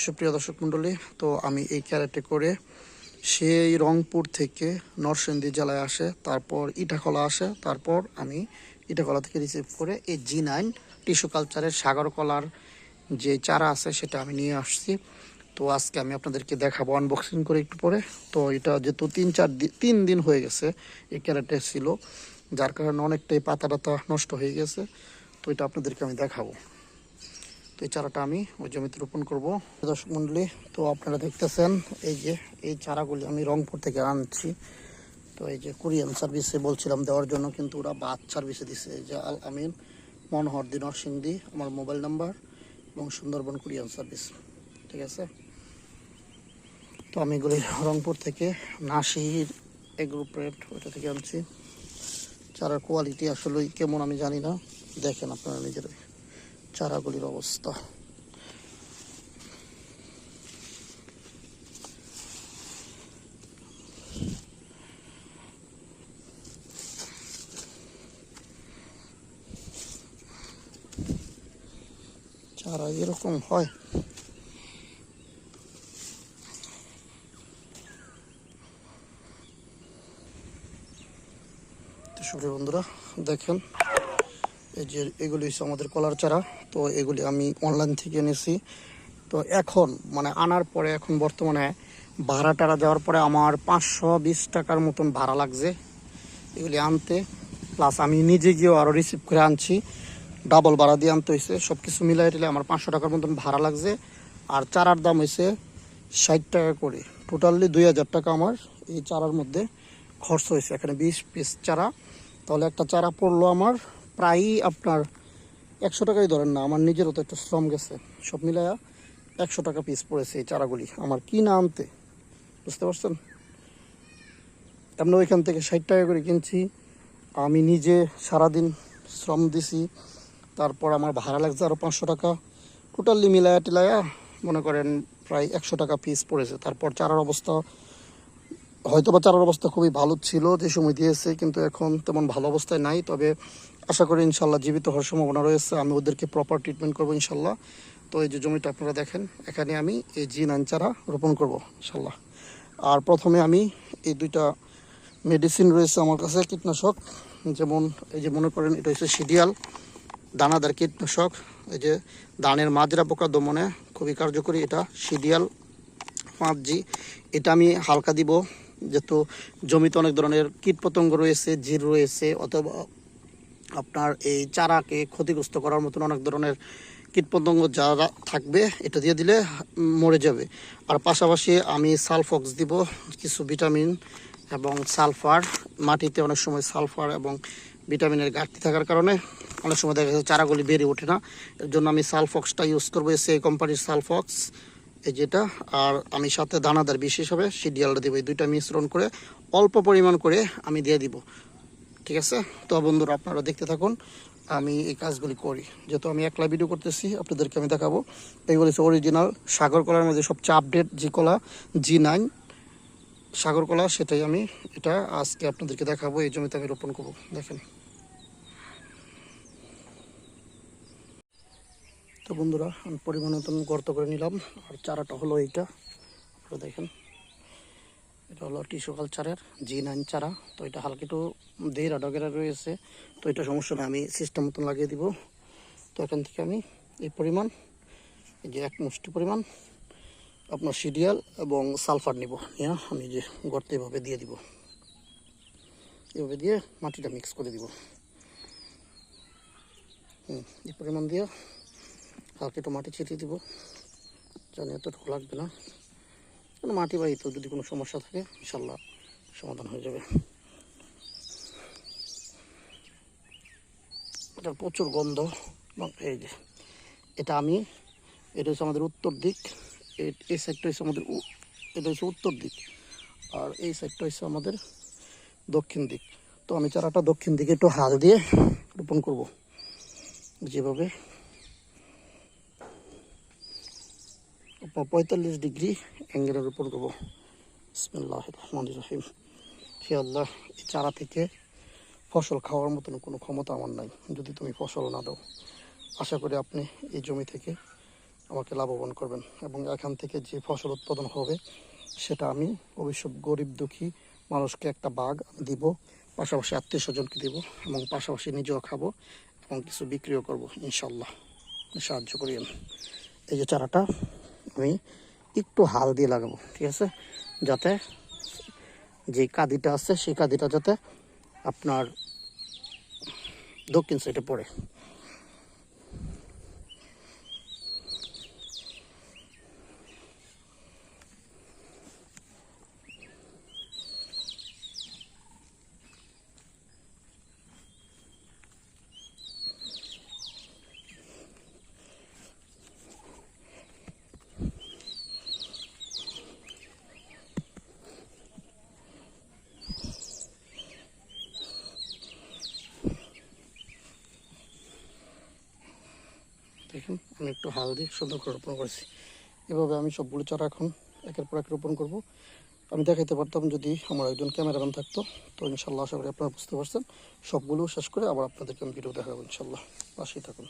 সুপ্রিয় দর্শক মণ্ডলী, তো আমি এই ক্যারেটে করে সেই রংপুর থেকে নরসিংদী জেলায় আসে, তারপর ইটাখলা আসে, তারপর আমি ইটাখলা থেকে রিসিভ করে এই জি নাইন টিস্যু কালচারের সাগর কলার যে চারা আছে সেটা আমি নিয়ে আসছি। তো আজকে আমি আপনাদেরকে দেখাবো আনবক্সিং করে একটু পরে। তো এটা যেহেতু তিন চার দিন তিন দিন হয়ে গেছে এই ক্যারেটে ছিল, যার কারণে অনেকটাই পাতা টাতা নষ্ট হয়ে গেছে। তো এটা আপনাদেরকে আমি দেখাবো। এই চারাটা আমি ওই জমিতে রোপণ করব। দর্শক মন্ডলী, তো আপনারা দেখতেছেন, এই যে এই চারাগুলি আমি রংপুর থেকে আনছি। তো এই যে কোরিয়ান সার্ভিসে বলছিলাম দেওয়ার জন্য, কিন্তু ওরা বাদ সার্ভিসে দিছে। যে আল আমিন মনোহর দিন নরসিংদী, আমার মোবাইল নাম্বার এবং সুন্দরবন কোরিয়ান সার্ভিস, ঠিক আছে? তো আমি এগুলি রংপুর থেকে নাসির এগ্রো প্রেট ওইটা থেকে আনছি। চারার কোয়ালিটি আসলে কেমন আমি জানি না। দেখেন আপনারা নিজেরাই। চারাগুলির অবস্থা। চারা এরকম হয়। বন্ধুরা দেখেন এই যে এগুলি হচ্ছে আমাদের কলার চারা। তো এগুলি আমি অনলাইন থেকে এনেছি। তো এখন মানে আনার পরে এখন বর্তমানে ভাড়া টাড়া দেওয়ার পরে আমার পাঁচশো বিশ টাকার মতন ভাড়া লাগছে এগুলি আনতে। প্লাস আমি নিজে গিয়েও আরও রিসিভ করে আনছি। ডাবল ভাড়া দিয়ে আনতে হয়েছে সব কিছু মিলাই টিলে আমার পাঁচশো টাকার মতন ভাড়া লাগছে। আর চারার দাম হয়েছে ষাট টাকা করে। টোটালি দুই হাজার টাকা আমার এই চারার মধ্যে খরচ হয়েছে এখানে বিশ পিস চারা। তাহলে একটা চারা পড়ল আমার প্রায়ই আপনার একশো টাকাই ধরেন না, আমার নিজেরও তো একটা শ্রম গেছে। সব মিলায়া একশো টাকা পিস পড়েছে এই চারাগুলি। আমার কি না আনতে? বুঝতে পারছেন? এমনি ওইখান থেকে ষাট টাকা করে কিনছি। আমি নিজে সারাদিন শ্রম দিছি, তারপর আমার ভাড়া লাগছে আরও পাঁচশো টাকা। টোটালি মিলায়া টিলায়া মনে করেন প্রায় একশো টাকা পিস পড়েছে। তারপর চারার অবস্থা হয়তো বা চারার অবস্থা খুবই ভালো ছিল যে সময় দিয়েছে, কিন্তু এখন তেমন ভালো অবস্থায় নাই। তবে আশা করি ইনশাল্লাহ জীবিত হওয়ার সম্ভাবনা রয়েছে। আমি ওদেরকে প্রপার ট্রিটমেন্ট করব ইনশাল্লাহ। তো এই যে জমিটা আপনারা দেখেন, এখানে আমি এই জিন আনচারা চারা রোপণ করব ইনশাল্লাহ। আর প্রথমে আমি এই দুইটা মেডিসিন রয়েছে আমার কাছে, কীটনাশক। যেমন এই যে মনে করেন, এটা হচ্ছে সিডিয়াল দানাদার কীটনাশক। এই যে ধানের মাজরা পোকা দমনে খুবই কার্যকরী এটা সিডিয়াল পাঁচ জি এটা আমি হালকা দিব, যেহেতু জমিতে অনেক ধরনের কীটপতঙ্গ রয়েছে, জির রয়েছে, অথবা আপনার এই চারাকে ক্ষতিগ্রস্ত করার মতন অনেক ধরনের কীটপতঙ্গ যারা থাকবে, এটা দিয়ে দিলে মরে যাবে। আর পাশাপাশি আমি সালফক্স দিব, কিছু ভিটামিন এবং সালফার। মাটিতে অনেক সময় সালফার এবং ভিটামিনের ঘাটতি থাকার কারণে অনেক সময় দেখা যাচ্ছে চারাগুলি বেড়ে ওঠে না। এর জন্য আমি সালফক্সটা ইউজ করব, সেই কোম্পানির সালফক্স। এই যেটা, আর আমি সাথে দানাদার বিশ হিসাবে সিডিয়ালটা দিব, এই দুইটা মিশ্রণ করে অল্প পরিমাণ করে আমি দিয়ে দিব। ঠিক আছে? তো বন্ধুরা, আপনারা দেখতে থাকুন, আমি এই কাজগুলি করি। যেহেতু আমি একলা ভিডিও করতেছি, আপনাদেরকে আমি দেখাবো। এইগুলি হচ্ছে অরিজিনাল সাগর কলার মধ্যে সবচেয়ে আপডেট যে কলা জি নাইন সাগর কলা, সেটাই আমি এটা আজকে আপনাদেরকে দেখাবো। এই জমিতে আমি রোপণ করব। দেখেন। তো বন্ধুরা, আমি পরিমাণ গর্ত করে নিলাম, আর চারাটা হলো এইটা। আপনারা দেখেন। এটা হলো টিস্যু কালচারের জি নাইন চারা তো এটা হালকা একটু দেড় ডগেরা রয়েছে। তো এটা সমস্যা নেই আমি সিস্টেম মতন লাগিয়ে দিব। তো এখান থেকে আমি এই পরিমাণ, এই যে এক মুষ্টি পরিমাণ আপনার সিরিয়াল এবং সালফার নিব। নিয়ে আমি যে গর্তে এভাবে দিয়ে দিব। এভাবে দিয়ে মাটিটা মিক্স করে দিব। হুম, এই পরিমাণ দিয়ে হালকা একটু মাটি ছিটিয়ে দিব। জানি এতটুকু লাগবে না। কোনো মাটি বাড়িতে যদি কোনো সমস্যা থাকে, ইনশাল্লাহ সমাধান হয়ে যাবে। এটার প্রচুর গন্ধ। এবং এই যে, এটা আমি, এটা হচ্ছে আমাদের উত্তর দিক। এই সাইডটা হচ্ছে আমাদের এটা হচ্ছে উত্তর দিক। আর এই সাইডটা হচ্ছে আমাদের দক্ষিণ দিক। তো আমি চারাটা দক্ষিণ দিকে একটু হাত দিয়ে রোপণ করব। যেভাবে পঁয়তাল্লিশ ডিগ্রি অ্যাঙ্গেলে রোপণ করব। বিসমিল্লাহ রহমান রহিম। হে আল্লাহ, এই চারা থেকে ফসল খাওয়ার মতন কোনো ক্ষমতা আমার নাই। যদি তুমি ফসল না দাও, আশা করি আপনি এই জমি থেকে আমাকে লাভবান করবেন। এবং এখান থেকে যে ফসল উৎপাদন হবে, সেটা আমি অবশ্য গরিব, দুঃখী মানুষকে একটা বাঘ দিব, পাশাপাশি আত্মীয় স্বজনকে দিব, এবং পাশাপাশি নিজেও খাব এবং কিছু বিক্রিও করব ইনশাল্লাহ সাহায্য করি আমি এই যে চারাটা আমি একটু হাল দিয়ে লাগাবো, ঠিক আছে? যাতে যে কাদিটা আছে, সেই কাদিটা যাতে আপনার দক্ষিণ সাইডে পড়ে। দেখুন, আমি একটু হাল দিয়ে সুন্দর করে রোপণ করেছি। এভাবে আমি সবগুলো চারা এখন একের পর এক রোপণ করব। আমি দেখাইতে পারতাম যদি আমার একজন ক্যামেরাম্যান থাকতো, তো ইনশাল্লাহ আশা করি আপনারা বুঝতে পারছেন। সবগুলো শেষ করে আবার আপনাদেরকে আমি ভিডিও দেখাবো, ইনশাল্লাহ। পাশেই থাকুন।